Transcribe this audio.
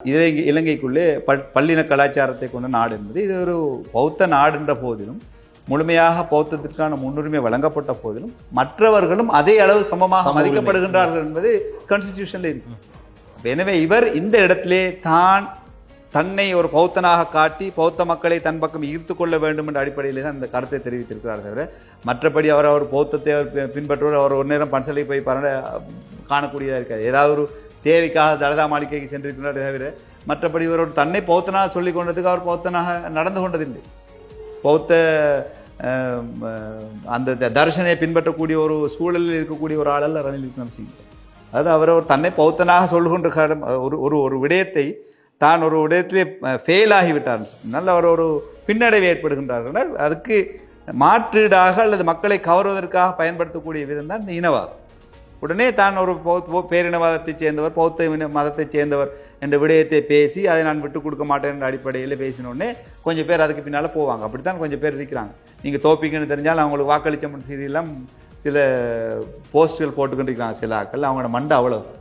இலங்கை இலங்கைக்குள்ளே பல் பல்லின கலாச்சாரத்தை கொண்ட நாடு என்பது இது ஒரு பௌத்த நாடுன்ற போதிலும் முழுமையாக பௌத்தத்திற்கான முன்னுரிமை வழங்கப்பட்ட போதிலும் மற்றவர்களும் அதே அளவு சமமாக. மதிக்கப்படுகின்றார்கள் என்பது கான்ஸ்டிடியூஷன்ல இருக்கு எனவே இவர் இந்த இடத்திலே தான் தன்னை ஒரு பௌத்தனாக காட்டி பௌத்த மக்களை தன் பக்கம் ஈர்த்து கொள்ள வேண்டும் என்ற அடிப்படையிலே தான் இந்த கருத்தை தெரிவித்திருக்கிறார் தவிர மற்றபடி அவர் அவர் பௌத்தத்தை அவர் பின்பற்றுவர் அவர் ஒரு நேரம் பன்சலை போய் பரட காணக்கூடியதாக இருக்காது ஏதாவது ஒரு தேவைக்காக தலதா மாளிகைக்கு சென்றிருக்கிறார் தவிர மற்றபடி இவர் ஒரு தன்னை பௌத்தனாக சொல்லிக் கொண்டதுக்கு அவர் பௌத்தனாக நடந்து கொண்டதில்லை. பௌத்த அந்த த- தர்ஷனை பின்பற்றக்கூடிய ஒரு சூழலில் இருக்கக்கூடிய ஒரு ஆளல்ல ரணில் விக்ரமசிங்க. அதாவது அவர் ஒரு தன்னை பௌத்தனாக சொல்கின்ற ஒரு ஒரு ஒரு விடயத்தை தான் ஒரு விடயத்திலே ஃபெயில் ஆகிவிட்டார். நல்ல அவர் ஒரு பின்னடைவு ஏற்படுகின்றார்கள். அதுக்கு மாற்றீடாக அல்லது மக்களை கவர்வதற்காக பயன்படுத்தக்கூடிய விதம் தான் இந்த இனவாதம். உடனே தான் ஒரு பௌத்த பேரினவாதத்தைச் சேர்ந்தவர் பௌத்த மதத்தை மதத்தைச் சேர்ந்தவர் என்ற விடயத்தை பேசி அதை நான் விட்டு கொடுக்க மாட்டேன் என்ற அடிப்படையில் பேசினோடனே கொஞ்சம் பேர் அதுக்கு பின்னால் போவாங்க. அப்படித்தான் கொஞ்சம் பேர் இருக்கிறாங்க. நீங்கள் தோப்பிங்கன்னு தெரிஞ்சாலும் அவங்களுக்கு வாக்களிச்ச செய்தியெல்லாம் சில போஸ்ட்டுகள் போட்டுக்கிட்டு இருக்கிறாங்க சில ஆக்கள் அவங்களோட மண்டை அவ்வளோ